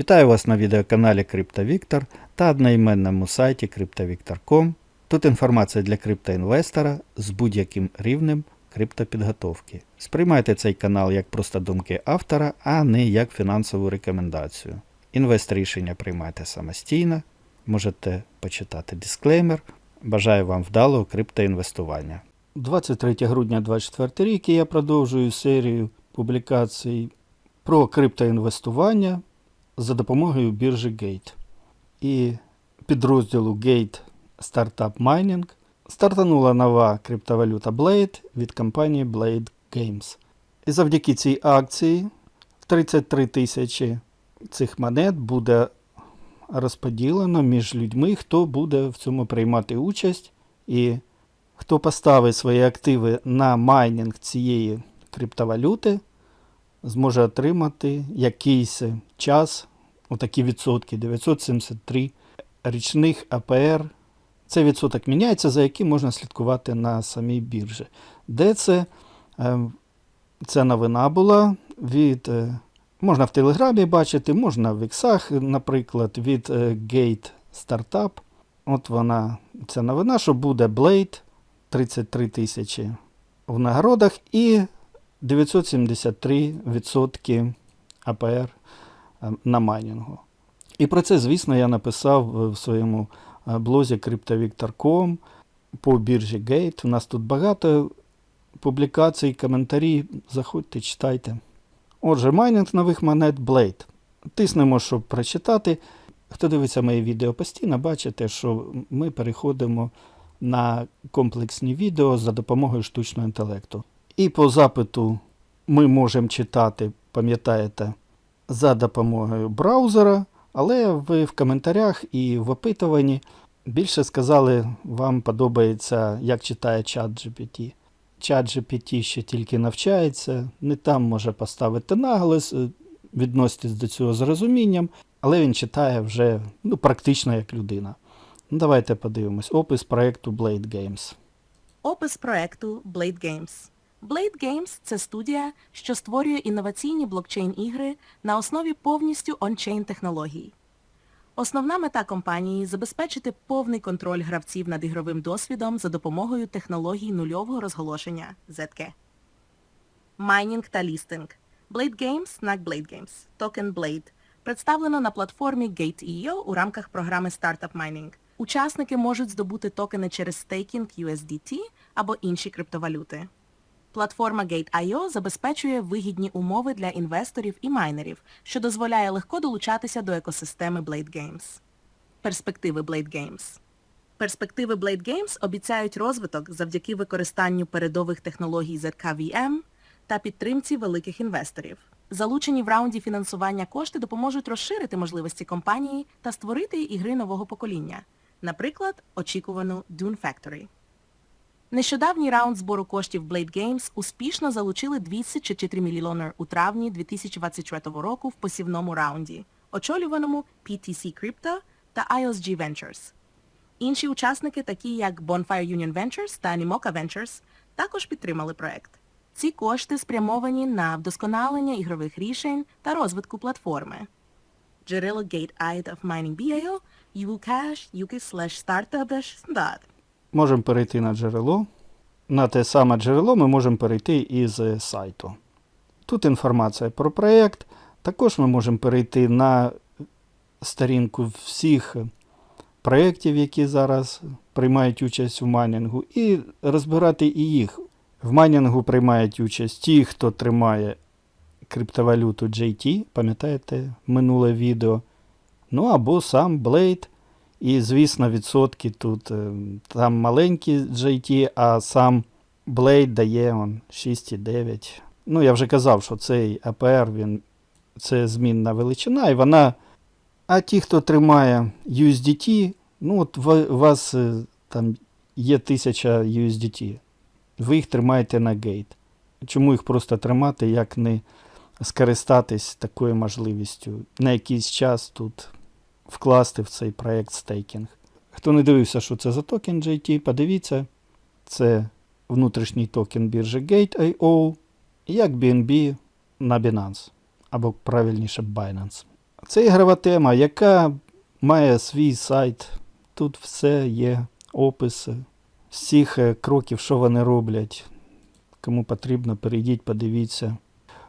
Вітаю вас на відеоканалі CryptoVictor та одноіменному сайті CryptoVictor.com. Тут інформація для криптоінвестора з будь-яким рівнем криптопідготовки. Сприймайте цей канал як просто думки автора, а не як фінансову рекомендацію. Інвест рішення приймайте самостійно, можете почитати дисклеймер. Бажаю вам вдалого криптоінвестування. 23 грудня 2024 рік я продовжую серію публікацій про криптоінвестування за допомогою біржі Gate. І підрозділу Gate Startup Mining стартанула нова криптовалюта Blade від компанії Blade Games. І завдяки цій акції 33 тисячі цих монет буде розподілено між людьми, хто буде в цьому приймати участь, і хто поставить свої активи на майнінг цієї криптовалюти, зможе отримати якийсь час, отакі відсотки, 973 річних АПР. Цей відсоток міняється, за яким можна слідкувати на самій біржі. Де це? Е, Ця новина була від. е, Можна в Телеграмі бачити, можна в іксах, наприклад, від е, Gate Startup. От вона, ця новина, що буде Blade 33 тисячі в нагородах і 973% АПР е, на майнінгу. І про це, звісно, я написав в своєму е, блозі CryptoVictor.com по біржі Gate. У нас тут багато публікацій, коментарі. Заходьте, читайте. Отже, майнінг нових монет Blade. Тиснемо, щоб прочитати. Хто дивиться мої відео постійно, бачите, що ми переходимо на комплексні відео за допомогою штучного інтелекту. І по запиту ми можемо читати, пам'ятаєте, за допомогою браузера, але ви в коментарях і в опитуванні більше сказали, вам подобається, як читає чат GPT. Чат GPT ще тільки навчається, не там може поставити наголос, е, відноситись до цього з розумінням, але він читає вже ну, практично як людина. Ну, давайте подивимось. Опис проекту Blade Games. Опис проекту Blade Games. Blade Games – це студія, що створює інноваційні блокчейн-ігри на основі повністю ончейн технологій. Основна мета компанії – забезпечити повний контроль гравців над ігровим досвідом за допомогою технологій нульового розголошення ZK. Майнінг та лістинг. Blade Games на Blade Games. Токен Blade. Представлено на платформі Gate.io у рамках програми Startup Mining. Учасники можуть здобути токени через стейкінг USDT або інші криптовалюти. Платформа Gate.io забезпечує вигідні умови для інвесторів і майнерів, що дозволяє легко долучатися до екосистеми Blade Games. Перспективи Blade Games Перспективи Blade Games обіцяють розвиток завдяки використанню передових технологій ZKVM та підтримці великих інвесторів. Залучені в раунді фінансування кошти допоможуть розширити можливості компанії та створити ігри нового покоління, наприклад, очікувану Dune Factory. Нещодавній раунд збору коштів Blade Games успішно залучили 204 мільйони у травні 2024 року в посівному раунді, очолюваному PTC Crypto та IOSG Ventures. Інші учасники, такі як Bonfire Union Ventures та Animoca Ventures, також підтримали проект. Ці кошти спрямовані на вдосконалення ігрових рішень та розвитку платформи. Джерело Gate Aid of Mining BIO, UCash, UK slash startup Можемо перейти на джерело. На те саме джерело ми можемо перейти із сайту. Тут інформація про проєкт. Також ми можемо перейти на сторінку всіх проєктів, які зараз приймають участь у майнінгу, і розбирати і їх. В майнінгу приймають участь ті, хто тримає криптовалюту JT, пам'ятаєте минуле відео. Ну або сам Blade. І, звісно, відсотки тут е, там маленькі JT, а сам Blade дає он, 6,9. Ну, я вже казав, що цей APR він, це змінна величина, і вона. А ті, хто тримає USDT, ну от у вас е, там є 1000 USDT. Ви їх тримаєте на гейт. Чому їх просто тримати, як не скористатись такою можливістю? На якийсь час тут вкласти в цей проект стейкінг. Хто не дивився, що це за токен JT, подивіться. Це внутрішній токен біржі Gate.io, як BNB на Binance, або правильніше Binance. Це ігрова тема, яка має свій сайт. Тут все є, описи всіх е, кроків, що вони роблять. Кому потрібно, перейдіть, подивіться.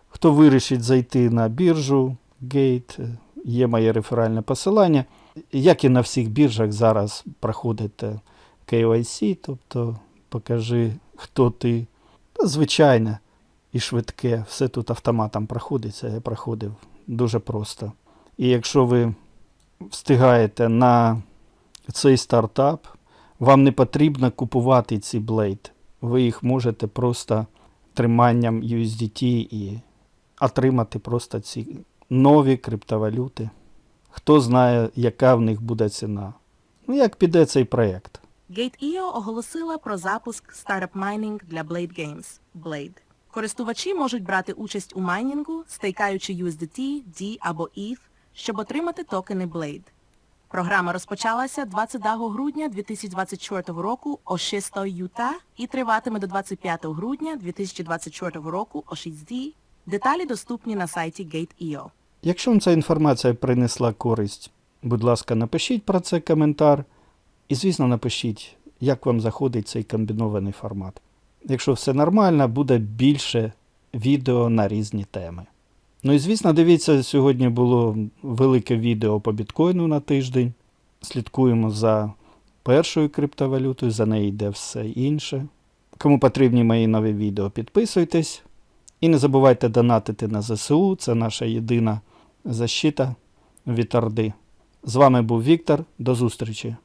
Хто вирішить зайти на біржу Gate, е, є моє реферальне посилання. Як і на всіх біржах зараз проходить е, KYC, тобто покажи, хто ти. Звичайне і швидке, все тут автоматом проходиться, я проходив дуже просто. І якщо ви встигаєте на цей стартап, вам не потрібно купувати ці блейд. Ви їх можете просто триманням USDT і отримати просто ці нові криптовалюти. Хто знає, яка в них буде ціна. Ну, як піде цей проєкт? Gate.io оголосила про запуск Startup Mining для Blade Games Blade. Користувачі можуть брати участь у майнінгу, стейкаючи USDT, D або ETH, щоб отримати токени Blade. Програма розпочалася 22 грудня 2024 року о 6 Юта і триватиме до 25 грудня 2024 року о 6 D. Деталі доступні на сайті Gate.io. Якщо вам ця інформація принесла користь, будь ласка, напишіть про це коментар. І, звісно, напишіть, як вам заходить цей комбінований формат. Якщо все нормально, буде більше відео на різні теми. Ну і звісно, дивіться, сьогодні було велике відео по біткоїну на тиждень. Слідкуємо за першою криптовалютою, за нею йде все інше. Кому потрібні мої нові відео, підписуйтесь. І не забувайте донатити на ЗСУ, це наша єдина защита від Орди. З вами був Віктор. До зустрічі!